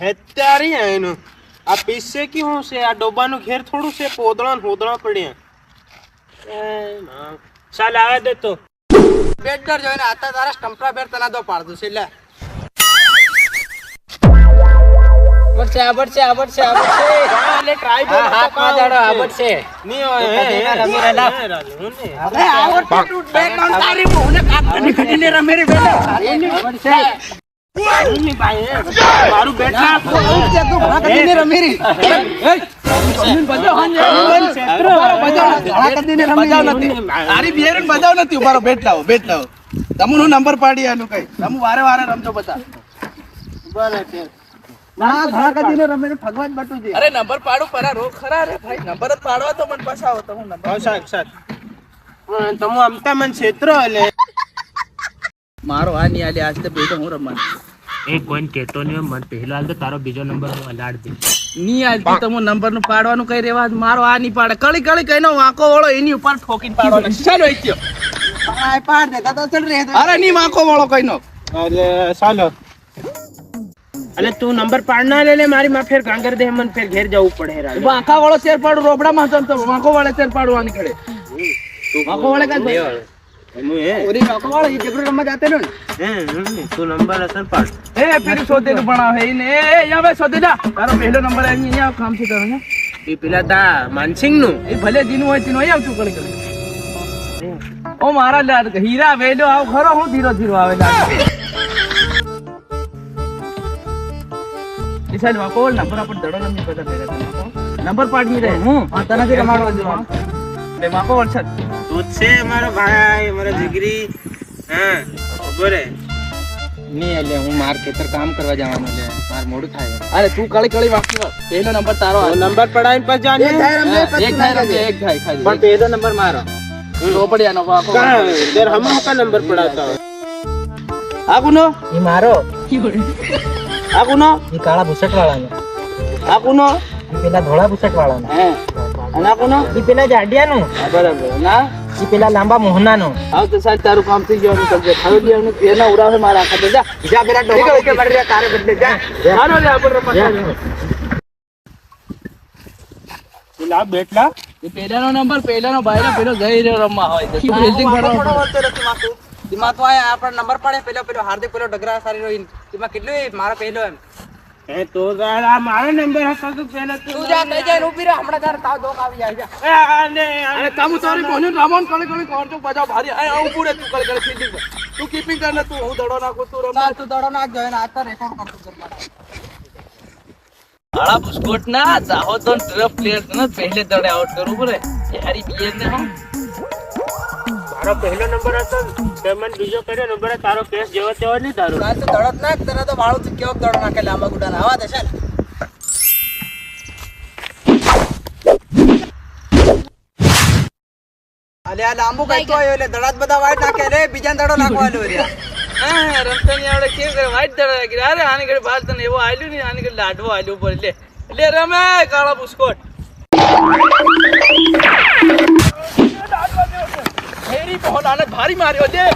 હેત્યારી એનું આ પીસે કેવું હું છે? આ ડોબાનું ઘેર થોડું છે? પોદળા ને હોદળા પડ્યા. ચાલ આવે દે તો. બેટર જોઈને આતા તારા સ્ટમ્પરા બેર તના દો પાડતું છે લે. આવડશે આવડશે આવડશે આવડશે. ટ્રાય આવડશે. હોય રમી રહેલા. અરે તું તારી. મારું બેટ તમનો નંબર પાડી આનું કઈ. તમુ વારે વારે રમજો બધા. ના ઘણા રમે ભગવાન બટુ છે અરે નંબર પાડો પરા રોગ ખરા રે ભાઈ. નંબર જ પાડવા તો મને પછાવો તમે નંબર હા, સાહેબ, સાહેબ. હા, તમે અમતા મને છેતરો એટલે મારો આ નહીં આલી આજ તો બેટો હું રમવાનું. એ કોઈને કહેતો નહીં મને પહેલો હાલ તો તારો બીજો નંબર હું અલાડ દે ની આજ તો તમે નંબરનું પાડવાનું કઈ રેવા મારો આ નહીં પાડે. કળી કળી કઈ નો વાંકો વાળો એની ઉપર ઠોકીને પાડવાનો. ચાલો એ કયો પાડ દે તો ચડ રે. અરે ની વાંકો વાળો કઈ નો અરે ચાલો. અલે તું નંબર પાડ ના લે લે મારી માં ફેર કાંગર દે મને ફેર ઘેર જવું પડે રાજુ. વાંકા વાળો શેર પાડું રોબડા માં તો વાંકો વાળે શેર પાડવાની કડે વાંકો વાળે કાંઈ. ઓરી વાંકો વાળો જબરો રમવા જાતે ને હે, તું નંબર અસર પાડ. એ પેલું શોધેલું ભણાવે એને એ એ અહીંયા ભાઈ જા. તારો પહેલો નંબર અહીંયા કામ છે તારો ને એ પેલા તા માનસિંગનું એ ભલે જીનું હોય તેનું અહીં આવતું કળી કળી ઓ મારા લાડ હીરા વેલો આવ. ખરો હું ધીરો ધીરો આવે લાડ. નંબર આપણ દડો નંબર બધા ભેગા નંબર પાડી રહે. હું તને રમાડવા જો લે વાકો વરસાદ તું છે મારો ભાઈ મારો જીગરી. હા ખબર હે? નહીં એટલે હું માર ખેતર કામ કરવા જવાનું એટલે માર મોડું થાય. અરે તું કળી કળી વાકી પહેલો નંબર તારો નંબર પડાવીને પછી જાને હા, એક થાય રમજે, એક થાય ખાલી. પણ પહેલો નંબર મારો. રોપડિયાનો બાપો. કા દેર હમ કા નંબર પડાવતા હોય. આગુનો એ મારો. આગુનો એ કાળા ભૂસટ વાળાનો આગુનો એ પેલા ધોળા ભૂસટ વાળાનો હે. અને આગુનો એ પેલા જાડિયાનું. બરાબર. ના એ પેલા લાંબા મોહનાનો. હા તો સાહેબ તારું કામ થઈ ગયું સમજે હવે બી અમને એના મારા આખા જા. જા પેલા ડોકા કે બદલે તારે બદલે. જા. હાલો લે આપણે રમવા પેલા બેટલા? એ પહેલાનો નંબર પેલાનો ભાઈનો પેલો જઈ રહ્યો રમવા હોય તો. દિમાગ તો આયા આપણે નંબર પડે પેલો પેલો હાર્દિક પેલો ડગરા સારી રહી તેમાં કેટલું મારો પેલો એમ. એ તો તારા મારો નંબર હતો તો પેલા તું તું જા કઈ જાય ઊભી રહે હમણાં તારે તાવ દોક આવી જાય એ આને અરે તામુ તારી મોહન રામન કળી કળી કોણ તું? ભારી. આ આવું પૂરે તું કળી કળી ફિલ્ડિંગ તું કીપિંગ કર ને તું હું દડો નાખું તું રમ. તું દડો નાખ જોઈને આ તો રેકોર્ડ કરતો આળા બુસ્કોટ ના ચાહો તો ટ્રફ પ્લેયર ને પહેલે દડે આઉટ કરવું પડે યારી હારી બીએ ને હો. મારો પહેલો નંબર હતો તે મને બીજો કર્યો નંબર તારો કેસ જેવો તેવો નહીં તારો. તો દડત નાખ તને તો ભાડું તું કેવો દડો નાખે લાંબા ગુડા આવા દે ચાલ અલે આ લાંબુ કઈ તો આવ્યો એટલે દડાત બધા વાઈટ નાખે રે બીજા દડો નાખવાનો રે. હા રમતાની આવડે કેમ કરે વાઈટ દડો નાખી અરે આની ઘડી બાલ તને એવો આલ્યું ને આની ઘડી લાડવો આલ્યો ઉપર. એટલે એટલે રમે કાળા બુસ્કોટ ફેરી ભારી માર્યો છે.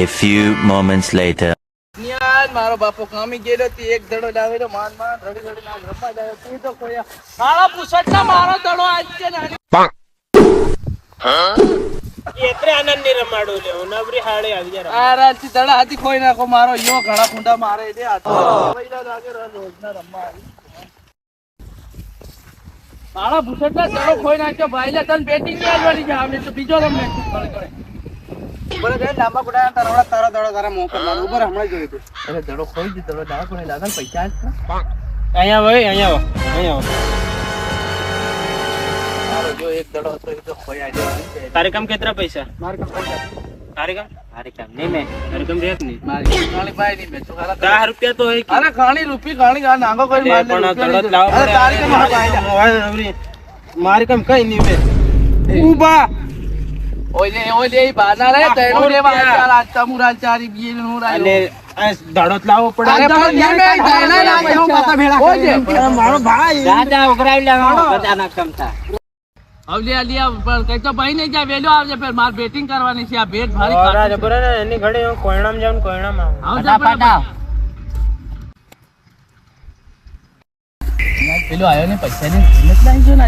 A few moments later. ન્યાજ મારો બાપો કામી ગયેલો તે એક ધડો લાવે તો માન માન રડી રડી ના રમવા જાય તું તો કોયા સાળા પુસટ ના મારો ધડો આજ છે ને. એટલે આનંદની રમાડું લે હું નવરી હાડે આવી જા આ રાતથી દડા હાથી ખોઈ નાખો. મારો યો ઘણા કુંડા મારે એટલે આ તો પૈડા લાગે રોજ રોજના રમવા. આવી. મારા ભૂસટ ના દડો ખોઈ નાખ્યો. ભાઈ લે તને બેટિંગની આવવાની છે. અમે તો બીજો રમ જઈને લાંબા ગુડા તારા તારા દડો તારા મોં પર મારો. ઉપર હમણાં જોયું તું. અરે દડો ખોઈ દીધો દડો દાવ પણ દાદા પૈસા અહીંયા ભાઈ અહીંયા આવો અહીંયા આવો જો એક દડો હતો એ તો ખોઈ આવ્યો તારે કામ કેટલા પૈસા? મારે કામ તારે કામ? મારે કામ નહીં મેં. તારે કામ રેક નહીં. મારી ખાલી નહીં ખાલા દસ રૂપિયા તો અરે ખાણી રૂપી ખાણી નાંગો કરી માર પણ દડો લાવો તારી મારા કામ કઈ નહીં મેં. મારો ભાઈ દાદા ઉઘરાવી લેવાનો બધાના કમતા આવલે આલિયા પણ કઈ તો ભાઈ નહીં જા વેલો આવજે ફેર માર બેટિંગ કરવાની છે આ બેટ ભારી ઓરા કાઢી જબર ને એની ઘડી હું કોયણામ ને કોયણામ આવ. પેલો આવ્યો ને પૈસા ની કિંમત લાગી જો ને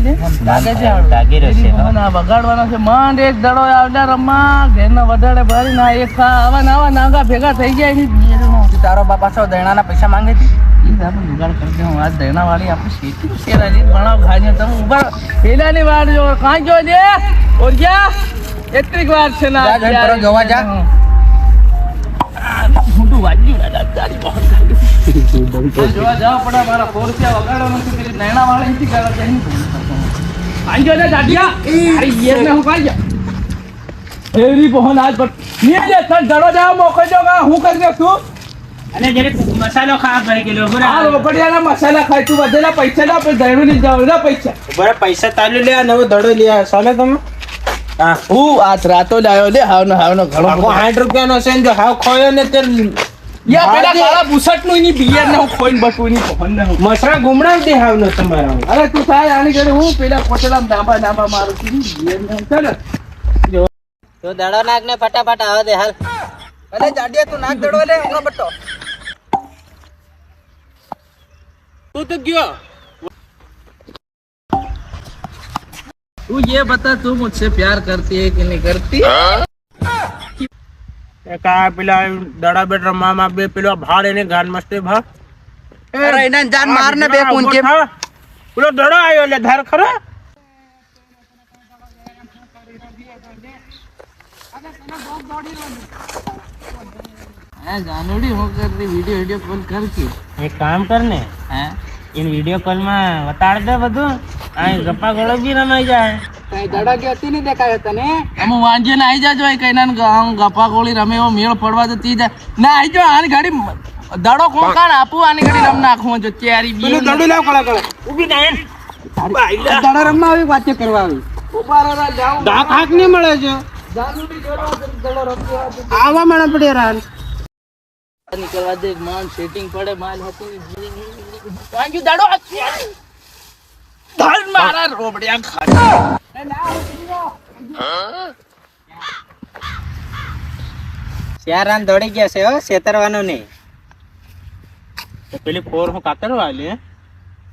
લાગે છે. લાગી રહેશે, પેલી બગાડવાનો છે. માંડ એક દડો આવડા રમવા. ઘેરના વધારે ભરી ના એક આવા નાવા નાગા ભેગા થઈ ગયા એની. તારો બાપ પાછો દૈણાના પૈસા માંગે છે? આપણે જુગાડ શેરાની ભણાવ ખાઈને તમે ઊભા પેલાની વાર જો કાંઈ જો એટલીક વાર છે ના જોવા જા. દાદા, તારી. જોવા જાવ પડે મારા ફોર રૂપિયા વગાડવાનો છે પેલી નૈણા વાળી નથી ગાળા છે. આઈ જો ને અરે યે ને હું કાઈ એરી બહોન આજ પર. નીચે તન દડો જાવ મોકલજો કા હું કરી દઉં તું અને જરીક મસાલો ખા ગયો બરાબર? આ રોકડિયાના મસાલા ખાય તું બધેલા પૈસા ના આપણે દડો ની જાવ ના પૈસા. બરાબર પૈસા તાલી લે નવો દડો લે સામે તમે? હા. હું આ રાતો લાયો લે હાવનો હાવનો ઘણો આખો બધો. સાઠ રૂપિયાનો છે ને જો હાવ ખોયો ને તે યા પેલા ભાગે. કાળા બુસટ નું એની બિયર ને હું ખોઈને બટું એની પહોંચ ને હું. મસરા ગુમડાવી દે હાવ નો તમારા અરે તું થાય આની ઘરે હું પેલા કોટેલા ડાબા ડાબા મારું છું બિયર ને હું ચાલે તો દડો નાખ ને ફટાફટ આવે દે હાલ અરે જાડિયા તું નાખ દડો લે હમણાં બટ્ટો તું તો ગયો तू ये बता तू मुझसे प्यार करती है कि नहीं करती એક આ પેલા દડાબેટ રમવામાં બે પેલો ભાડ એને ગાન મસ્તે ભા. અરે એને જાન મારને બે કુન કે પેલો દડો આવ્યો એટલે ધર ખરો. જાનુડી હું કરતી વીડિયો વીડિયો કોલ કરતી એક કામ કર ને હા? એ કોલમાં વતાડ દે બધું. આ ગપ્પા ગળો બી રમાઈ જાય. દડગ્યો હતી ને? દેખાય તને અમે આવી જાજો એ કઈના આમ રમે મેળ પડવા મળે છે. દે માન સેટિંગ પડે માલ હતી. મારા રોબડિયા ખાતા રાન દોડી ગયા છે હો છેતરવાનું નહીં. પેલી ફોર હું કાતરવા વાલી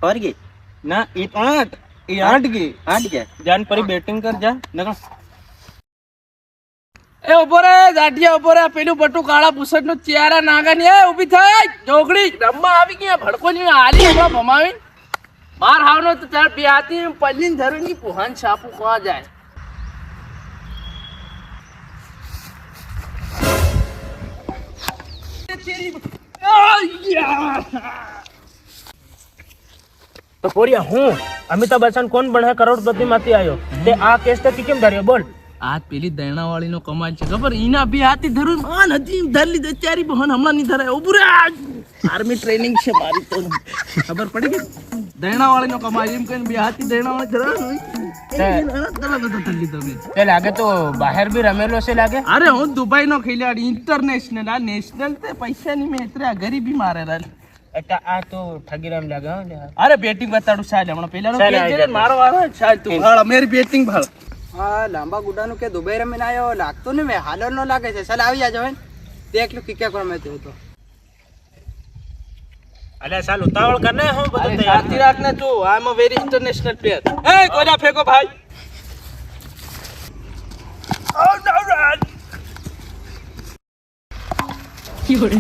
ફોર ગઈ? ના ઈ આઠ ઈ આઠ ગઈ. આઠ ગયા? જાન પરી બેટિંગ કર જા નકર. એ ઊભો રે જાટિયા ઊભો રે પેલું બટુ કાળા પુસટનું ચિયારા નાગા એ ઊભી થાય ઢોકળી. રમવા આવી ગયા ભડકો ની હાલી હમણાં ભમાવી માર હાવનો તો તાર હાથી પલ્લીન ધરુની પુહાન છાપુ કોણ જાય? તો પોરિયા હું અમિતાભ બચ્ચન કોણ બને કરોડપતિ માંથી આવ્યો તે આ કેસ તે કેમ ધર્યો? બોલ. આ પેલી દૈણા વાળી નો કમાલ છે ખબર? ઈના બે હાથી ધરું માન હતી ધર લીધે ચારી બહન હમણાં નહીં ધરાય. ઉભું આર્મી ટ્રેનિંગ છે મારી તો. ખબર પડી ગઈ? દૈણા વાળી નો કમાય એમ કહીને બે હાથી દૈણા વાળી ધરાવે તે લાગે તો બહાર બી રમેલો છે લાગે? અરે હું દુબઈ નો ખેલાડી ઇન્ટરનેશનલ આ નેશનલ તે પૈસા ની મેં એટલે ગરીબી મારે આ તો ઠગીરામ લાગે અરે બેટિંગ બતાડું સાહેબ હમણાં પેલા મારો વારો સાહેબ તું ભાળ મેરી બેટિંગ ભાળ. હા લાંબા ગુડાનું કે દુબઈ રમીને આવ્યો લાગતો ને મેં હાલર નો લાગે છે. ચાલ આવી જાજો દેખ લો કિક્યા કોણ મેં તો. અલે સાલ ઉતાવળ કર ને હું બધું તૈયાર સાચી રાખ ને તું. I am a very international player એ કોડા ફેંકો ભાઈ? ઓ નો રન યોરે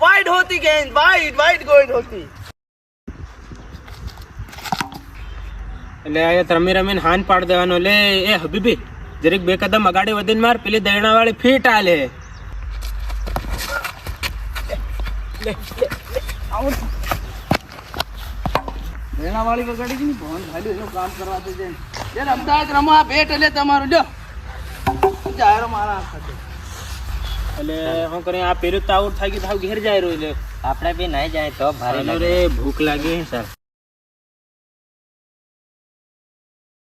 wide hoti gain, wide, wide going hoti. એટલે આ રમી રમીને હાન પાડ દેવાનો. લે એ હબીબી જરીક બે કદમ અગાડી વધીને માર પેલી દયણા વાળી ફીટ આલે વેણા વાળી વગાડી ગઈ ને ભવન ખાલી એનું કામ કરવા દેજે જે રમતા હોય રમો આ બેટ એટલે તમારું. જો જાહેર મારા એટલે હું કરી આ પેલું તો આઉટ થઈ ગયું તો ઘેર જાય રહ્યું એટલે આપણે બી નહીં જાય તો ભારે રે ભૂખ લાગી સર